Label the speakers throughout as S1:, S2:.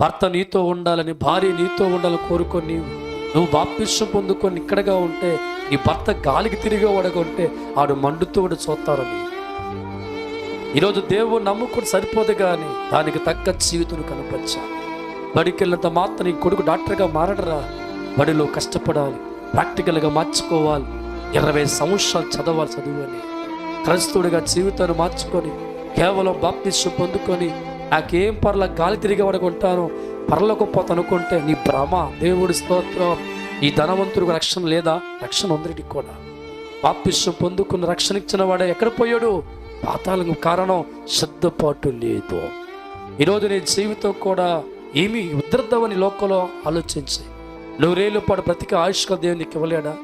S1: భర్త నీతో ఉండాలని భార్య నీతో ఉండాలని కోరుకొని నువ్వు బాప్తిష్టం పొందుకొని ఇక్కడగా ఉంటే నీ భర్త గాలికి తిరిగి వడకుంటే ఆడు మండుతూ కూడా చూస్తారని ఈరోజు దేవుడు నమ్ముకుని సరిపోదు కానీ దానికి తగ్గ జీవితం కనపరచా. బడికి వెళ్ళినంత మాత్రం నీ కొడుకు డాక్టర్గా మారడరా? బడిలో కష్టపడాలి ప్రాక్టికల్గా మార్చుకోవాలి ఇరవై సంవత్సరాలు చదవాలి చదువు అని. క్రైస్తవుడిగా జీవితాన్ని మార్చుకొని కేవలం బాప్తిష్టం పొందుకొని నాకేం పర్ల గాలి తిరిగి పడుకుంటాను పర్లకు పోత అనుకుంటే నీ భ్రమ. దేవుడి స్తోత్రం ఈ ధనవంతుడికి రక్షణ లేదా? రక్షణ ఉందరికి కూడా. పాపిష్యం పొందుకున్న రక్షణ ఇచ్చిన వాడే ఎక్కడ పోయాడు? పాతాలకు కారణం శ్రద్ధపాటు లేదు. ఈరోజు నీ జీవితం కూడా ఏమి ఉద్ధరిద్దామని లోకంలో ఆలోచించి. నూరేళ్ళు పాటు బ్రతిక ఆయుష్క దేవునికి ఇవ్వలేడా?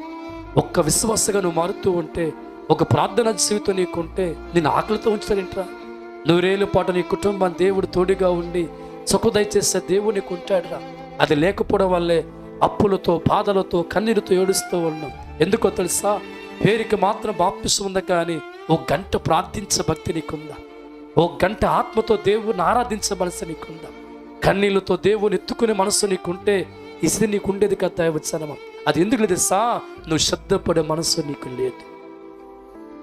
S1: ఒక్క విశ్వాసగా నువ్వు మారుతూ ఉంటే ఒక ప్రార్థన జీవితం నీకుంటే నేను ఆకలితో ఉంచుతానేంట్రా నూరేళ్ళ పాటు నీ కుటుంబం దేవుడు తోడుగా ఉండి సుఖదయ చేసే దేవుడు నీకు ఉంటాడురా అది లేకపోవడం వల్లే అప్పులతో బాధలతో కన్నీరుతో ఏడుస్తూ ఉన్నాం. ఎందుకో తెలుసా? పేరుకి మాత్రం బాప్తిసం ఉంది కానీ ఓ గంట ప్రార్థించే భక్తి నీకుందా? ఓ గంట ఆత్మతో దేవుని ఆరాధించే మనసు నీకుందా? కన్నీళ్ళతో దేవుని ఎత్తుకునే మనసు నీకుంటే ఇది నీకు ఉండేది కదా దైవచనమా? అది ఎందుకు లేదు సా నువ్వు శ్రద్ధపడే మనసు నీకు లేదు.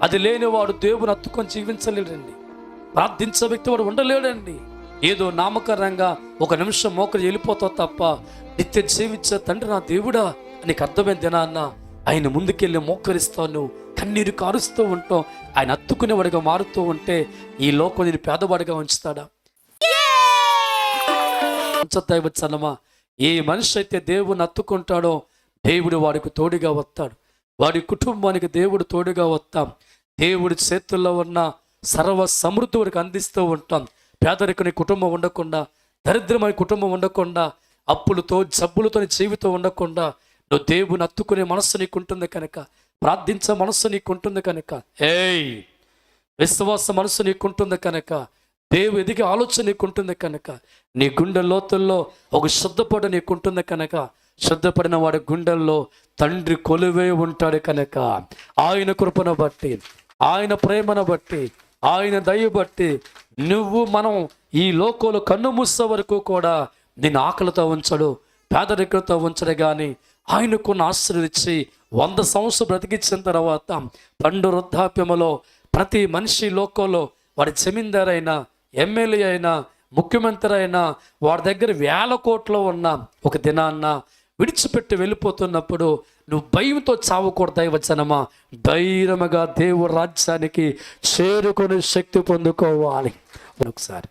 S1: అది లేనివాడు దేవుని అత్తుకొని జీవించలేడండి. ప్రార్థించే వ్యక్తి వాడు ఉండలేడండి. ఏదో నామకరంగా ఒక నిమిషం మోకరి వెళ్ళిపోతావు తప్ప నిత్య జీవించే తండ్రి నా దేవుడా నీకు అర్థమైన దినాన్న ఆయన ముందుకెళ్ళి మోకరిస్తాను కన్నీరు కారుస్తూ ఉంటాం. ఆయన అత్తుకునేవాడిగా మారుతూ ఉంటే ఈ లోకం నేను పేదవాడిగా ఉంచుతాడా? ఉంచతాయివచ్చన్నమా ఏ మనిషి అయితే దేవుని అత్తుకుంటాడో దేవుడు వాడికి తోడుగా వస్తాడు. వాడి కుటుంబానికి దేవుడు తోడుగా వస్తాం. దేవుడి చేతుల్లో ఉన్న సర్వ సమృద్ధి వరకు అందిస్తూ ఉంటాం. పేదరికని కుటుంబం ఉండకుండా దరిద్రమైన కుటుంబం ఉండకుండా అప్పులతో జబ్బులతో జీవితం ఉండకుండా నువ్వు దేవుని అత్తుకునే మనస్సు నీకు ఉంటుంది కనుక ప్రార్థించే మనస్సు నీకు ఉంటుంది కనుక ఏయ్ విశ్వాస మనసు నీకుంటుంది కనుక దేవు ఎదిగే ఆలోచన నీకుంటుంది కనుక నీ గుండె లోతుల్లో ఒక శుద్ధపడ నీకుంటుంది కనుక శుద్ధపడిన వాడి గుండెల్లో తండ్రి కొలువే ఉంటాడు కనుక ఆయన కృపను బట్టి ఆయన ప్రేమను బట్టి ఆయన దయ బట్టి నువ్వు మనం ఈ లోకంలో కన్ను మూసే వరకు కూడా నేను ఆకలితో ఉంచడు పేదరికంతో ఉంచడు కానీ ఆయనకున్న ఆశ్రయించి వంద సంవత్సరం బ్రతికించిన తర్వాత పండు వృద్ధాప్యములో ప్రతి మనిషి లోకంలో వాడి జమీందారు అయినా ఎమ్మెల్యే అయినా ముఖ్యమంత్రి అయినా వాడి దగ్గర వేల కోట్లు ఉన్న ఒక దినాన్న విడిచిపెట్టి వెళ్ళిపోతున్నప్పుడు నువ్వు భయంతో చావకూడదు దైవచనమా ధైర్యముగా దేవుడు రాజ్యానికి చేరుకుని శక్తి పొందుకోవాలి. ఒకసారి